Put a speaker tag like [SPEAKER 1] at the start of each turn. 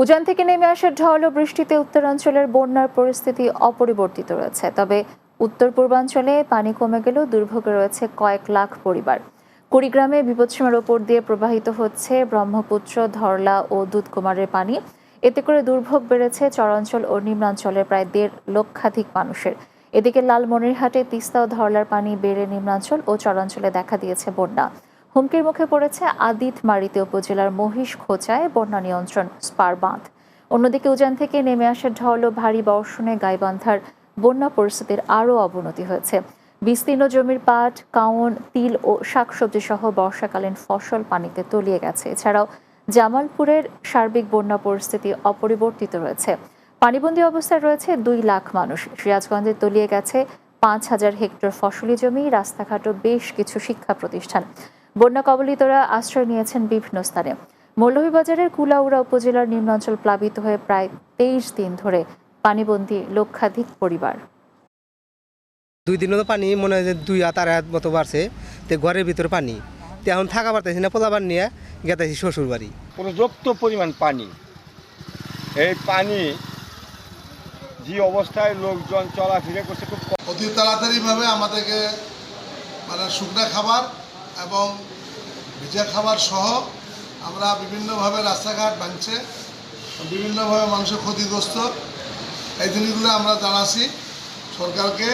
[SPEAKER 1] উজান থেকে নেমে আসা ঢল ও বৃষ্টিতে উত্তরাঞ্চলের বন্যার পরিস্থিতি অপরিবর্তিত রয়েছে। তবে উত্তর পূর্বাঞ্চলে পানি কমে গেলেও দুর্ভোগে রয়েছে কয়েক লাখ পরিবার। কুড়িগ্রামে বিপদসীমার ওপর দিয়ে প্রবাহিত হচ্ছে ব্রহ্মপুত্র, ধরলা ও দুধকুমারের পানি। এতে করে দুর্ভোগ বেড়েছে চরাঞ্চল ও নিম্নাঞ্চলের প্রায় দেড় লক্ষাধিক মানুষের। এদিকে লালমনিরহাটে তিস্তা ও ধরলার পানি বেড়ে নিম্নাঞ্চল ও চরাঞ্চলে দেখা দিয়েছে বন্যা। হুমকির মুখে পড়েছে আদিত মারিতে উপজেলার মহিষ খোঁচায় বন্যা নিয়ন্ত্রণ স্পার বাঁধ। অন্যদিকে উজান থেকে নেমে আসা ঢল ও ভারী বর্ষণে গাইবান্ধার বন্যা পরিস্থিতির আরও অবনতি হয়েছে। বিস্তীর্ণ জমির পাট, কাউন, তিল ও শাকসবজি সহ বর্ষাকালীন ফসল পানিতে তলিয়ে গেছে। এছাড়াও জামালপুরের সার্বিক বন্যা পরিস্থিতি অপরিবর্তিত রয়েছে। পানিবন্দী অবস্থায় রয়েছে দুই লাখ মানুষ। সিরাজগঞ্জে তলিয়ে গেছে পাঁচ হাজার হেক্টর ফসলি জমি রাস্তাঘাট ও বেশ কিছু শিক্ষা প্রতিষ্ঠান। বন্যা কবলিতরা আশ্রয় নিয়েছেন বিভিন্ন স্থানে। মৌলভীবাজারের কুলাউড়া উপজেলার নিম্নাঞ্চল প্লাবিত হয়ে প্রায় তেইশ দিন ধরে পানিবন্দী লক্ষাধিক পরিবার।
[SPEAKER 2] দুই দিনও তো পানি মনে হয় যে দুই হাত আড়াই হাত মতো বাড়ছে। তো ঘরের ভিতরে পানি। তো এখন থাকা পারতেছি না পোলাবার নিয়ে গেতেছি শ্বশুর বাড়ি
[SPEAKER 3] পর্যাপ্ত পরিমাণ পানি। এই পানি যে অবস্থায় লোকজন চলাফেরা করছে খুব।
[SPEAKER 4] অতি তাড়াতাড়িভাবে আমাদেরকে মানে শুকনা খাবার এবং ভিজা খাবার সহ আমরা বিভিন্নভাবে রাস্তাঘাট ভাঙছে বিভিন্নভাবে মানুষের ক্ষতিগ্রস্ত। এই জিনিসগুলো আমরা জানাছি সরকারকে।